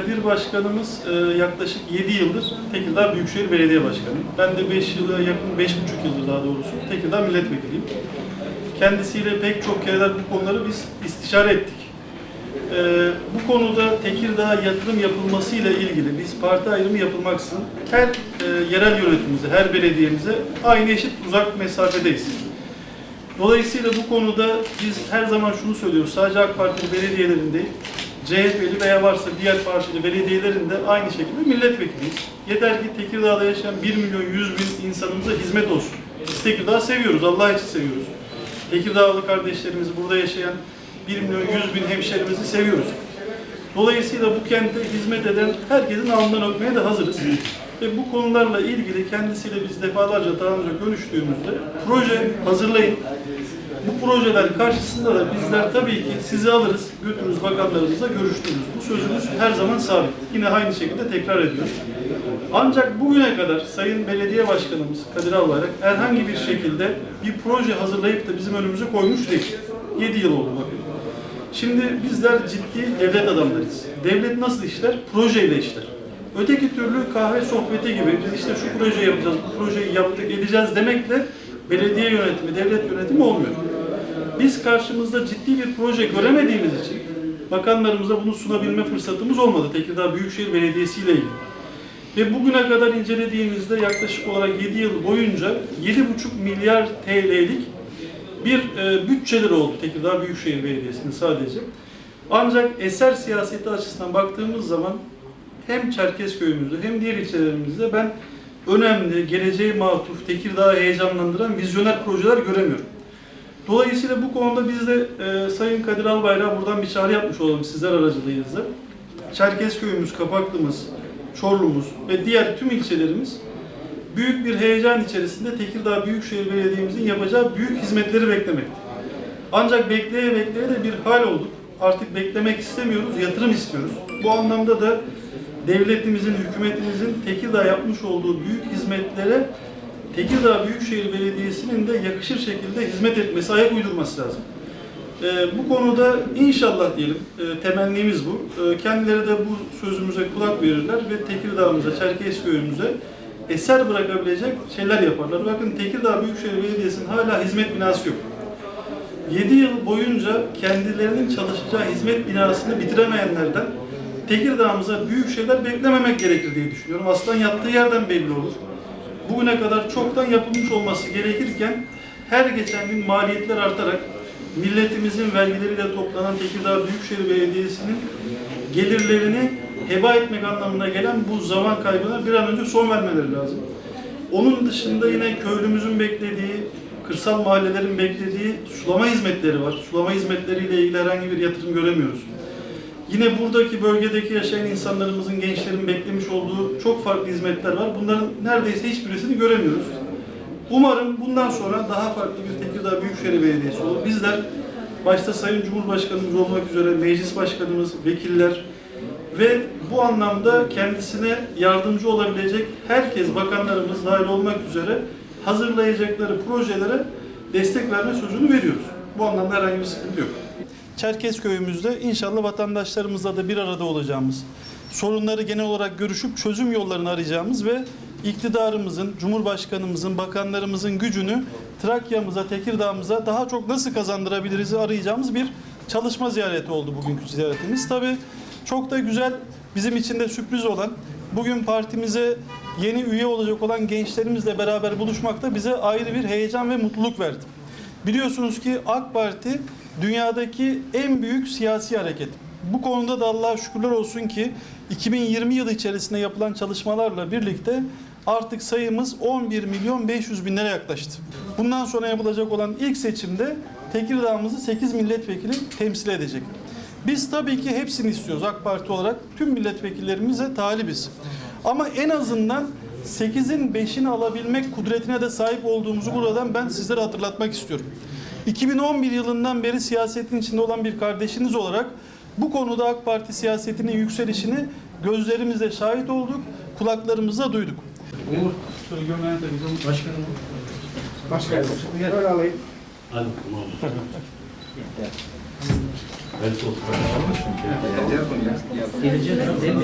Kadir Başkanımız e, yaklaşık 7 yıldır Tekirdağ Büyükşehir Belediye Başkanı. Ben de 5 yıla yakın, 5,5 yıldır daha doğrusu Tekirdağ Milletvekiliyim. Kendisiyle pek çok kereler bu konuları biz istişare ettik. E, bu konuda Tekirdağ yatırım yapılmasıyla ilgili biz parti ayrımı yapılmaksızın her e, yerel yönetimimize, her belediyemize aynı eşit uzak mesafedeyiz. Dolayısıyla bu konuda biz her zaman şunu söylüyoruz. Sadece AK Partili belediyelerinde CHP'li veya varsa diğer partili belediyelerinde aynı şekilde milletvekiliyiz. Yeter ki Tekirdağ'da yaşayan 1 milyon 100 bin insanımıza hizmet olsun. Biz Tekirdağ'ı seviyoruz, Allah için seviyoruz. Tekirdağlı kardeşlerimizi, burada yaşayan 1 milyon 100 bin hemşerimizi seviyoruz. Dolayısıyla bu kente hizmet eden herkesin alnından öpmeye de hazırız. Ve bu konularla ilgili kendisiyle biz defalarca daha önce görüştüğümüzde proje hazırlayın. Bu projeler karşısında da bizler tabii ki sizi alırız, götürürüz bakanlarımızla görüştürürüz. Bu sözümüz her zaman sabit. Yine aynı şekilde tekrar ediyoruz. Ancak bugüne kadar Sayın Belediye Başkanımız Kadir Albayrak herhangi bir şekilde bir proje hazırlayıp da bizim önümüze koymuş değil. 7 yıl oldu bakın. Şimdi bizler ciddi devlet adamlarıyız. Devlet nasıl işler? Projeyle işler. Öteki türlü kahve sohbeti gibi biz işte şu projeyi yapacağız, bu projeyi yaptık, edeceğiz demekle belediye yönetimi, devlet yönetimi olmuyor. Biz karşımızda ciddi bir proje göremediğimiz için bakanlarımıza bunu sunabilme fırsatımız olmadı Tekirdağ Büyükşehir Belediyesi ile ilgili. Ve bugüne kadar incelediğimizde yaklaşık olarak 7 yıl boyunca 7,5 milyar TL'lik bir e, bütçeleri oldu Tekirdağ Büyükşehir Belediyesi'nin sadece. Ancak eser siyaseti açısından baktığımız zaman hem Çerkezköy'ümüzde hem diğer ilçelerimizde ben önemli, geleceğe matuf, Tekirdağ'ı heyecanlandıran vizyoner projeler göremiyorum. Dolayısıyla bu konuda biz de e, Sayın Kadir Albayrak'a buradan bir çağrı yapmış olalım sizler aracılığıyla. Çerkezköy'ümüz, Kapaklımız, Çorlu'muz ve diğer tüm ilçelerimiz büyük bir heyecan içerisinde Tekirdağ Büyükşehir Belediye'mizin yapacağı büyük hizmetleri beklemekte. Ancak bekleye bekleye de bir hal olduk. Artık beklemek istemiyoruz, yatırım istiyoruz. Bu anlamda da devletimizin, hükümetimizin Tekirdağ yapmış olduğu büyük hizmetlere Tekirdağ Büyükşehir Belediyesi'nin de yakışır şekilde hizmet etmesi, ayak uydurması lazım. Ee, bu konuda inşallah diyelim, e, temennimiz bu. E, kendileri de bu sözümüze kulak verirler ve Tekirdağ'ımıza, Çerkezköy'ümüze eser bırakabilecek şeyler yaparlar. Bakın Tekirdağ Büyükşehir Belediyesi'nin hala hizmet binası yok. 7 yıl boyunca kendilerinin çalışacağı hizmet binasını bitiremeyenlerden Tekirdağ'ımıza büyük şeyler beklememek gerekir diye düşünüyorum. Aslan yattığı yerden belli olur. Bugüne kadar çoktan yapılmış olması gerekirken her geçen gün maliyetler artarak milletimizin vergileriyle toplanan Tekirdağ Büyükşehir Belediyesi'nin gelirlerini heba etmek anlamına gelen bu zaman kaybına bir an önce son vermeleri lazım. Onun dışında yine köylümüzün beklediği, kırsal mahallelerin beklediği sulama hizmetleri var. Sulama hizmetleriyle ilgili herhangi bir yatırım göremiyoruz. Yine buradaki bölgedeki yaşayan insanlarımızın, gençlerin beklemiş olduğu çok farklı hizmetler var. Bunların neredeyse hiçbirisini göremiyoruz. Umarım bundan sonra daha farklı bir Tekirdağ Büyükşehir Belediyesi olur. Bizler başta Sayın Cumhurbaşkanımız olmak üzere meclis başkanımız, vekiller ve bu anlamda kendisine yardımcı olabilecek herkes, bakanlarımız dahil olmak üzere hazırlayacakları projelere destek verme sözünü veriyoruz. Bu anlamda herhangi bir sıkıntı yok. Çerkezköy'ümüzde inşallah vatandaşlarımızla da bir arada olacağımız, sorunları genel olarak görüşüp çözüm yollarını arayacağımız ve iktidarımızın, Cumhurbaşkanımızın, bakanlarımızın gücünü Trakya'mıza, Tekirdağ'ımıza daha çok nasıl kazandırabiliriz arayacağımız bir çalışma ziyareti oldu bugünkü ziyaretimiz. Tabii çok da güzel, bizim için de sürpriz olan, bugün partimize yeni üye olacak olan gençlerimizle beraber buluşmak da bize ayrı bir heyecan ve mutluluk verdi. Biliyorsunuz ki AK Parti dünyadaki en büyük siyasi hareket. Bu konuda da Allah'a şükürler olsun ki 2020 yılı içerisinde yapılan çalışmalarla birlikte artık sayımız 11 milyon 500 binlere yaklaştı. Bundan sonra yapılacak olan ilk seçimde Tekirdağ'ımızı 8 milletvekili temsil edecek. Biz tabii ki hepsini istiyoruz AK Parti olarak. Tüm milletvekillerimize talibiz. Ama en azından 8'in 5'ini alabilmek kudretine de sahip olduğumuzu buradan ben sizlere hatırlatmak istiyorum. 2011 yılından beri siyasetin içinde olan bir kardeşiniz olarak bu konuda AK Parti siyasetinin yükselişini gözlerimizle şahit olduk, kulaklarımızla duyduk. Umur, Şöyle gömleğini takacağım. başkanım. Başkanım. Böyle alayım. Hadi. Belki o kalmış çünkü. Geleceğiz değil mi?